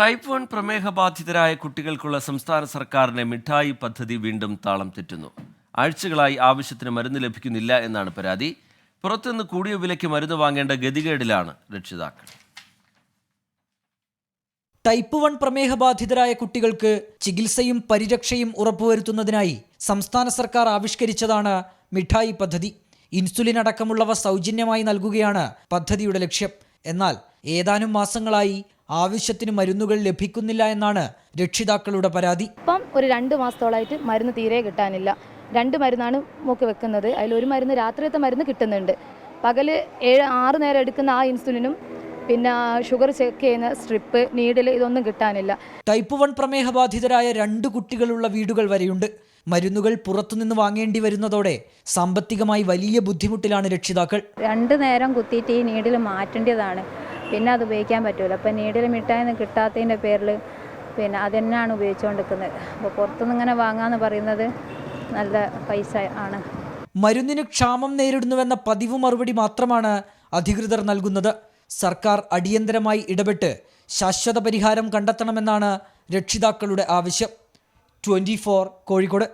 Type one പ്രമേഹ ബാധിതരായ കുട്ടികൾക്കുള്ള സംസ്ഥാന സർക്കാരിന്റെ മിഠായി പദ്ധതി വീണ്ടും താളം തെറ്റുന്നു. ആഴ്ചകളായി ആവശ്യത്തിന് മരുന്ന് ലഭിക്കുന്നില്ല എന്നാണ് പരാതി. പുറത്തുനിന്ന് കൂടിയ വിലയ്ക്ക് മരുന്ന് വാങ്ങേണ്ട ഗതികേടിലാണ് രക്ഷിതാക്കൾ. ടൈപ്പ് വൺ പ്രമേഹബാധിതരായ കുട്ടികൾക്ക് ചികിത്സയും പരിരക്ഷയും ഉറപ്പുവരുത്തുന്നതിനായി സംസ്ഥാന സർക്കാർ ആവിഷ്കരിച്ചതാണ് മിഠായി പദ്ധതി. ഇൻസുലിൻ അടക്കമുള്ളവ സൗജന്യമായി നൽകുകയാണ് പദ്ധതിയുടെ ലക്ഷ്യം. എന്നാൽ ഏതാനും മാസങ്ങളായി ആവശ്യത്തിന് മരുന്നുകൾ ലഭിക്കുന്നില്ല എന്നാണ് രക്ഷിതാക്കളുടെ പരാതി. ഇപ്പം ഒരു രണ്ട് മാസത്തോളായിട്ട് മരുന്ന് തീരെ കിട്ടാനില്ല. രണ്ട് മരുന്നാണ് മൂക്ക് വെക്കുന്നത്. അതിൽ ഒരു മരുന്ന് രാത്രിയത്തെ മരുന്ന് കിട്ടുന്നുണ്ട്. പകൽ ഏഴ് ആറ് നേരം എടുക്കുന്ന ആ ഇൻസുലിനും പിന്നെ ഷുഗർ ചെക്ക് ചെയ്യുന്ന സ്ട്രിപ്പ് നീഡിൽ ഇതൊന്നും കിട്ടാനില്ല. ടൈപ്പ് വൺ പ്രമേഹബാധിതരായ രണ്ട് കുട്ടികളുള്ള വീടുകൾ വരെയുണ്ട്. മരുന്നുകൾ പുറത്തുനിന്ന് വാങ്ങേണ്ടി വരുന്നതോടെ സാമ്പത്തികമായി വലിയ ബുദ്ധിമുട്ടിലാണ് രക്ഷിതാക്കൾ. രണ്ടു നേരം കുത്തിയിട്ട് ഈ നീഡിൽ മാറ്റേണ്ടതാണ്. പിന്നെ അത് ഉപയോഗിക്കാൻ പറ്റില്ല അപ്പം നീഡിൽ മിഠായിന്ന് കിട്ടാത്തതിന്റെ പേരിൽ പിന്നെ അത് തന്നെയാണ് ഉപയോഗിച്ചുകൊണ്ടിരിക്കുന്നത് അപ്പോൾ പുറത്തുനിന്ന് ഇങ്ങനെ വാങ്ങാന്ന് പറയുന്നത് നല്ല പൈസ ആണ്. മരുന്നിന് ക്ഷാമം നേരിടുന്നുവെന്ന പതിവ് മറുപടി മാത്രമാണ് അധികൃതർ നൽകുന്നത്. സർക്കാർ അടിയന്തരമായി ഇടപെട്ട് ശാശ്വത പരിഹാരം കണ്ടെത്തണമെന്നാണ് രക്ഷിതാക്കളുടെ ആവശ്യം. ട്വന്റി കോഴിക്കോട്.